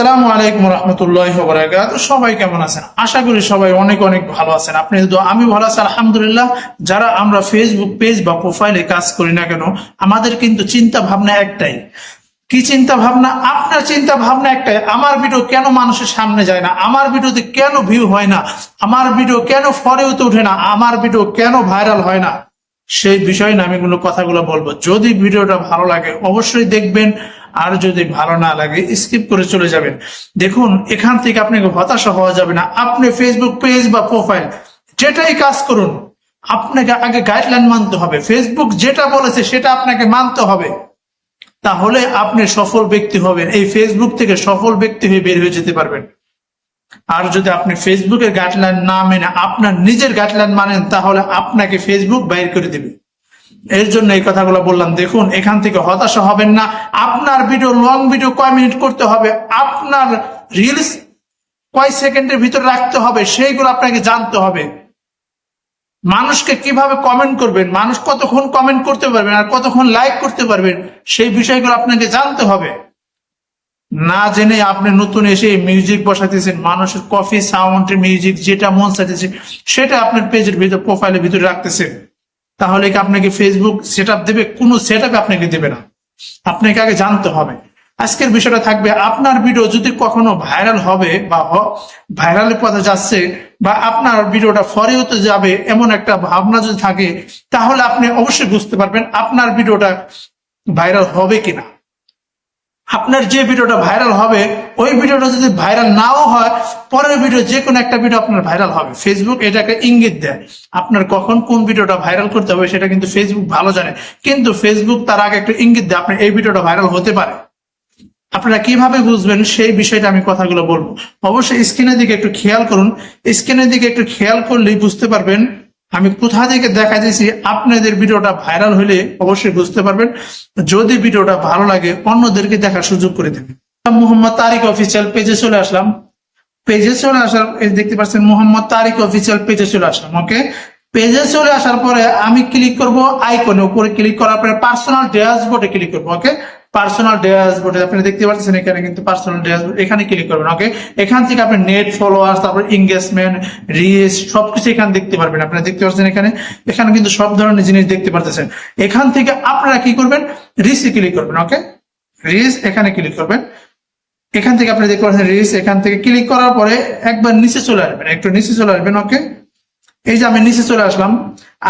আসসালামু আলাইকুম রহমতুল্লাহ বরাকাত। সবাই কেমন আছেন? আশা করি সবাই অনেক অনেক ভালো আছেন। আপনি তো আমি ভালো আছি, আলহামদুলিল্লাহ। যারা আমরা ফেসবুক পেজ বা প্রোফাইলে কাজ করি না কেন, আমাদের কিন্তু চিন্তা ভাবনা একটাই। কি চিন্তা ভাবনা? আপনার চিন্তা ভাবনা একটাই, আমার ভিডিও কেন মানুষের সামনে যায় না? আমার ভিডিওতে কেন ভিউ হয় না? আমার ভিডিও কেন ফরেওতে ওঠে না? আমার ভিডিও কেন ভাইরাল হয় না? সেই বিষয়ে আমি কোনো কথাগুলো বলব। যদি ভিডিওটা ভালো লাগে, অবশ্যই দেখবেন। আর যদি ভালো না লাগে স্কিপ করে চলে যাবেন। দেখুন, এখান থেকে আপনাকে হতাশা হওয়া যাবে না। আপনি ফেসবুক পেজ বা প্রোফাইল যেটাই কাজ করুন, আপনাকে আগে গাইডলাইন মানতে হবে। ফেসবুক যেটা বলেছে, সেটা আপনাকে মানতে হবে। তাহলে আপনি সফল ব্যক্তি হবেন। এই ফেসবুক থেকে সফল ব্যক্তি হয়ে বের হয়ে যেতে পারবেন। আর যদি আপনি ফেসবুকের গাইডলাইন না মেনে আপনার নিজের গাইডলাইন মানেন, তাহলে আপনাকে ফেসবুক বাইর করে দিবে। এর জন্য এই কথাগুলো বললাম। দেখুন, এখান থেকে হতাশা হবেন না। আপনার ভিডিও লং ভিডিও কয় মিনিট করতে হবে? আপনার রিলস কয় সেকেন্ডের ভিতরে রাখতে হবে? সেইগুলো আপনাকে জানতে হবে। মানুষকে কীভাবে কমেন্ট করবেন? মানুষ কতক্ষণ কমেন্ট করতে পারবেন আর কতক্ষণ লাইক করতে পারবেন? সেই বিষয়গুলো আপনাকে জানতে হবে। না জেনে আপনি নতুন এসে মিউজিক বসাতেছেন মানুষের কফি সাউন্ডের মিউজিক যেটা মন চাইতেছে, সেটা আপনার পেজের ভিতর প্রোফাইলের ভিতরে রাখতেছেন। তাহলে কি আপনাকে ফেসবুক সেট দেবে? কোনো সেট আপনাকে দেবে না। আপনাকে আগে জানতে হবে। আজকের বিষয়টা থাকবে, আপনার ভিডিও যদি কখনো ভাইরাল হবে বা ভাইরালের পথে যাচ্ছে বা আপনার ভিডিওটা ফরে হতে যাবে এমন একটা ভাবনা যদি থাকে, তাহলে আপনি অবশ্যই বুঝতে পারবেন আপনার ভিডিওটা ভাইরাল হবে কিনা। আপনার যে ভিডিওটা ভাইরাল হবে, ওই ভিডিওটা যদি ভাইরাল নাও হয়, পরের ভিডিও যে কোনো একটা ভিডিও আপনার ভাইরাল হবে। ফেসবুক এটাকে ইঙ্গিত দেয়। আপনার কখন কোন ভিডিওটা ভাইরাল করতে হবে সেটা কিন্তু ফেসবুক ভালো জানে। কিন্তু ফেসবুক তার আগে একটা ইঙ্গিত দেয়, আপনার এই ভিডিওটা ভাইরাল হতে পারে। আপনারা কীভাবে বুঝবেন সেই বিষয়টা আমি কথাগুলো বলব। অবশ্যই স্ক্রিনের দিকে একটু খেয়াল করুন। স্ক্রিনের দিকে একটু খেয়াল করলেই বুঝতে পারবেন আমি কোথা থেকে দেখা দিয়েছি আপনাদের ভিডিওটা ভাইরাল হলে অবশ্যই বুঝতে পারবেন। যদি ভিডিওটা ভালো লাগে, অন্যদেরকে দেখার সুযোগ করে দেবেন। মোহাম্মদ তারিক অফিসিয়াল পেজে চলে আসলাম। পেজে চলে আসার দেখতে পাচ্ছেন মোহাম্মদ তারিক অফিসিয়াল পেজে চলে আসলাম ওকে পেজে চলে আসার পরে আমি ক্লিক করব আইকনে উপরে ক্লিক করার পরে পার্সোনাল ড্যাশবোর্ডে ক্লিক করব ওকে পার্সোনাল ড্যাশবোর্ডে আপনি দেখতে পাচ্ছেন এখানে কিন্তু পার্সোনাল ড্যাশবোর্ড এখানে ক্লিক করবেন ওকে এখান থেকে আপনি নেট ফলোয়ার্স তারপর এঙ্গেজমেন্ট রিচ সবকিছু এখানে দেখতে পারবেন। আপনারা দেখতে পাচ্ছেন এখানে? এখানে কিন্তু সব ধরনের জিনিস দেখতে পারতেছেন। এখান থেকে আপনারা কি করবেন? রিসে ক্লিক করবেন ওকে রিস এখানে ক্লিক করবেন। এখান থেকে আপনি দেখতে পাচ্ছেন রিস এখান থেকে ক্লিক করার পরে একবার নিচে চলে আসবেন। একটু নিচে চলে আসবেন ওকে এই যে আমি নিচে চলে আসলাম।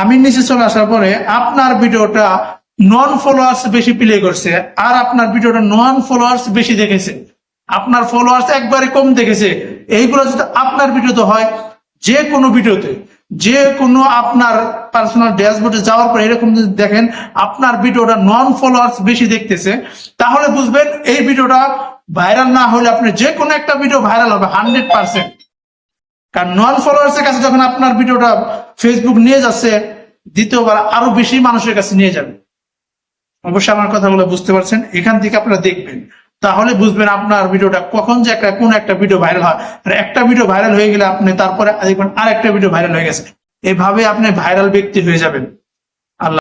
আমি নিচে চলে আসার পরে আপনার ভিডিওটা নন ফলোয়ার্স বেশি প্লে করছে, আর আপনার ভিডিওটা নন ফলোয়ার্স বেশি দেখেছে। আপনার ফলোয়ার্স একবারে কম দেখেছে। এইগুলো যদি আপনার ভিডিওতে হয়, যে কোনো ভিডিওতে, যে কোনো আপনার পার্সোনাল ড্যাশবোর্ডে যাওয়ার পর এরকম যদি দেখেন, আপনার ভিডিওটা নন ফলোয়ার্স বেশি দেখতেছে, তাহলে বুঝবেন এই ভিডিওটা ভাইরাল না হলে আপনি যে কোনো একটা ভিডিও ভাইরাল হবে হান্ড্রেড পার্সেন্ট কারণ নন ফলোয়ার্স এর কাছে যখন আপনার ভিডিওটা ফেসবুক নিয়ে যাচ্ছে, দ্বিতীয়বার আরও বেশি মানুষের কাছে নিয়ে যাবে। অবশ্যই আমার কথাগুলো বুঝতে পারছেন। এখান থেকে আপনারা দেখবেন। তাহলে বুঝবেন আপনার ভিডিওটা কখন যে একটা, কোন একটা ভিডিও ভাইরাল হয়। আর একটা ভিডিও ভাইরাল হয়ে গেলে আপনি তারপরে দেখবেন আর একটা ভিডিও ভাইরাল হয়ে গেছে। এভাবে আপনি ভাইরাল ব্যক্তি হয়ে যাবেন।